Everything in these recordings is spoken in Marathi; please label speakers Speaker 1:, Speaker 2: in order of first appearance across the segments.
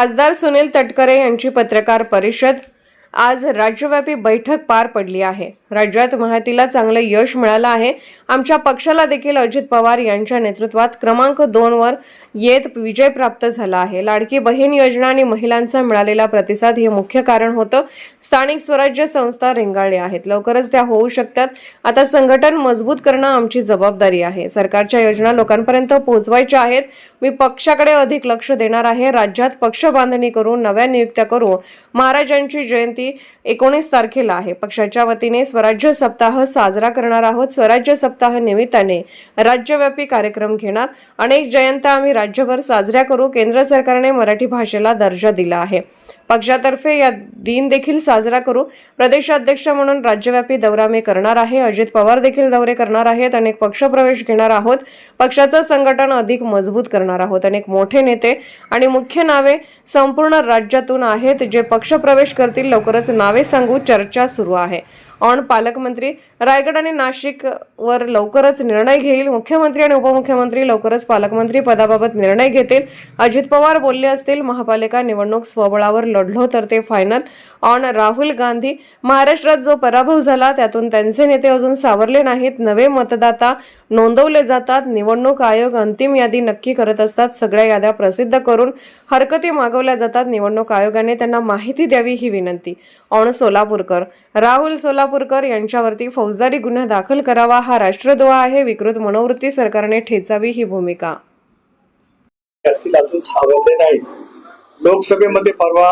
Speaker 1: खासदार सुनील तटकरे यांची पत्रकार परिषद आज राज्यव्यापी बैठक पार पडली आहे. राज्यात महातीला चांगलं यश मिळालं आहे. आमच्या पक्षाला देखील अजित पवार यांच्या नेतृत्वात क्रमांक दोनवर येत विजय प्राप्त झाला आहे. लाडकी बहीण योजना आणि महिलांचा मिळालेला प्रतिसाद हे मुख्य कारण होतं. स्थानिक स्वराज्य संस्था रेंगाळल्या आहेत. लवकरच त्या होऊ शकतात. आता संघटन मजबूत करणं आमची जबाबदारी आहे. सरकारच्या योजना लोकांपर्यंत पोहोचवायच्या आहेत. मी पक्षाकडे अधिक लक्ष देणार आहे. राज्यात पक्ष बांधणी करू नव्या नियुक्त्या करू. महाराजांची जयंती एकोणीस तारखेला आहे. पक्षाच्या वतीने स्वराज्य सप्ताह साजरा करणार आहोत. स्वराज्य सप्ताह निमित्ताने राज्यव्यापी कार्यक्रम घेणार. अनेक जयंत्या आम्ही राज्यभर साजऱ्या करू. केंद्र सरकारने मराठी भाषेला दर्जा दिला आहे. पक्षातर्फे या दिन देखील साजरा करू. प्रदेशाध्यक्ष म्हणून राज्यव्यापी दौरा मी करणार आहे. अजित पवार देखील दौरे करणार आहेत. अनेक पक्षप्रवेश घेणार आहोत. पक्षाचं संघटन अधिक मजबूत करणार आहोत. अनेक मोठे नेते आणि मुख्य नावे संपूर्ण राज्यातून आहेत. जे पक्षप्रवेश करतील लवकरच नावे सांगू चर्चा सुरू आहे. ऑन पालकमंत्री रायगड आणि नाशिक वर लवकरच निर्णय घेईल. मुख्यमंत्री आणि उपमुख्यमंत्री लवकरच पालकमंत्री पदाबाबत निर्णय घेतील. अजित पवार बोलले असतील महापालिका निवडणूक स्वबळावर लढलो तर ते फायनल ऑन राहुल गांधी महाराष्ट्रात जो पराभव झाला त्यातून त्यांचे नेते अजून सावरले नाहीत. नवे मतदाता नोंदवले जातात. निवडणूक आयोग अंतिम यादी नक्की करत असतात. सगळ्या याद्या प्रसिद्ध करून हरकती मागवल्या जातात. निवडणूक आयोगाने त्यांना माहिती द्यावी ही विनंती. ऑन सोलापूरकर राहुल सोलापूरकर यांच्यावरती फौजदारी गुन्हा दाखल करावा हा राष्ट्रद्रोह आहे. विकृत मनोवृत्ती सरकारने ठेचावी ही भूमिका.
Speaker 2: अजून सावरले नाही. लोकसभेमध्ये परवा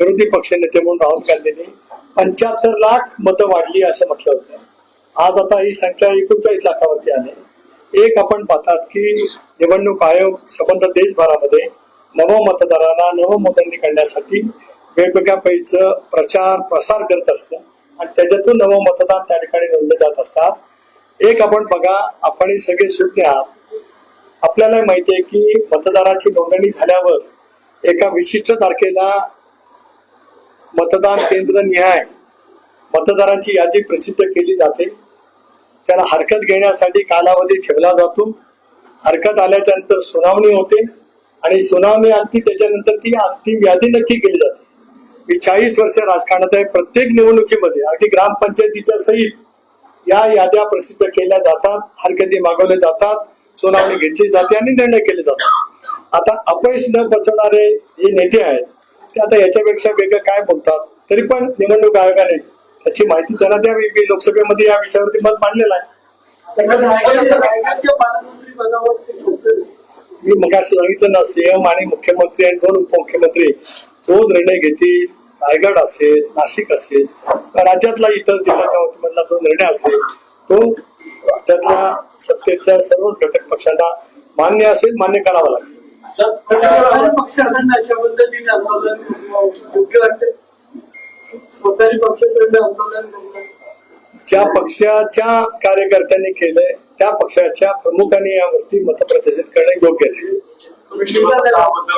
Speaker 2: विरोधी पक्षनेते म्हणून राहुल गांधींनी पंच्याहत्तर लाख मतं वाढली असं म्हटलं होतं. आज आता ही संख्या एकोणचाळीस लाखावरती आली. एक आपण पाहतात की निवडणूक आयोग संबंध देशभरामध्ये नव मतदारांना नव मतदानी करण्यासाठी वेगवेगळ्या पैकीचं प्रचार प्रसार करत असतं. आणि त्याच्यातून नवं मतदान त्या ठिकाणी नोंदले जात असतात. एक आपण बघा आपण सगळे सुज्ञ आहात. आपल्याला माहिती आहे की मतदाराची नोंदणी झाल्यावर एका विशिष्ट तारखेला मतदान केंद्र निहाय मतदारांची यादी प्रसिद्ध केली जाते. त्याला हरकत घेण्यासाठी कालावधी ठेवला जातो. हरकत आल्याच्यानंतर सुनावणी होते आणि सुनावणी आणखी त्याच्यानंतर ती अंतिम यादी नक्की केली जाते. मी चाळीस वर्ष राजकारणात आहे. प्रत्येक निवडणुकीमध्ये अगदी ग्रामपंचायतीच्या सहित या याद्या प्रसिद्ध केल्या जातात हरकती मागवल्या जातात सुनावणी घेतली जाते आणि निर्णय केले जातात. आता अपयश न पचवणारे जे नेते आहेत ते आता याच्यापेक्षा वेगळं काय बोलतात? तरी पण निवडणूक आयोगाने त्याची माहिती त्यांना द्यावी. मी लोकसभेमध्ये या विषयावरती मत मांडलेलं आहे. मी मग सांगितलं ना सीएम आणि मुख्यमंत्री आणि दोन उपमुख्यमंत्री जो निर्णय घेतील रायगड असेल नाशिक असेल राज्यातला इतर जिल्ह्याच्या वतीमधला जो निर्णय असेल तो राज्यातल्या सत्तेच्या सर्वच घटक पक्षांना मान्य असेल मान्य करावा लागेल.
Speaker 3: करतात.
Speaker 2: ज्या पक्षाच्या कार्यकर्त्यांनी केलंय त्या पक्षाच्या प्रमुखांनी यावरती मतप्रदर्शित करणं योग्य नाही.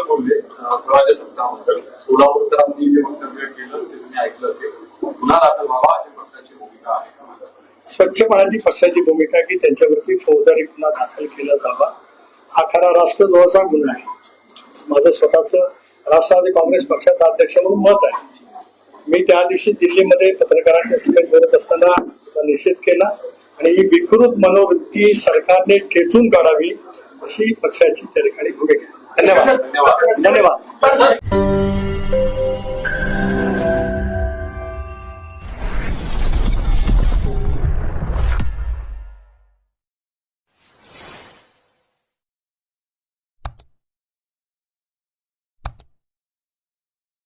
Speaker 4: बोलले. अं, स्वराज्य सप्ताहाबद्दल जे वक्तव्य केलं ते तुम्ही ऐकलं असेल. पुन्हा दाखल व्हावा अशी पक्षाची भूमिका आहे?
Speaker 2: स्वच्छपणाची पक्षाची भूमिका की त्यांच्यावरती फौजदारी गुन्हा दाखल केला जावा? हा खरा राष्ट्रद्रोहाचा गुन्हा आहे. माझं स्वतःच राष्ट्रवादी काँग्रेस पक्षाचा अध्यक्ष म्हणून मत आहे. मी त्या दिवशी दिल्लीमध्ये पत्रकारांच्या सभेत बोलत असताना निषेध केला आणि ही विकृत मनोवृत्ती सरकारने ठेचून काढावी अशी पक्षाची त्या ठिकाणी भूमिका
Speaker 4: धन्यवाद.
Speaker 2: धन्यवाद.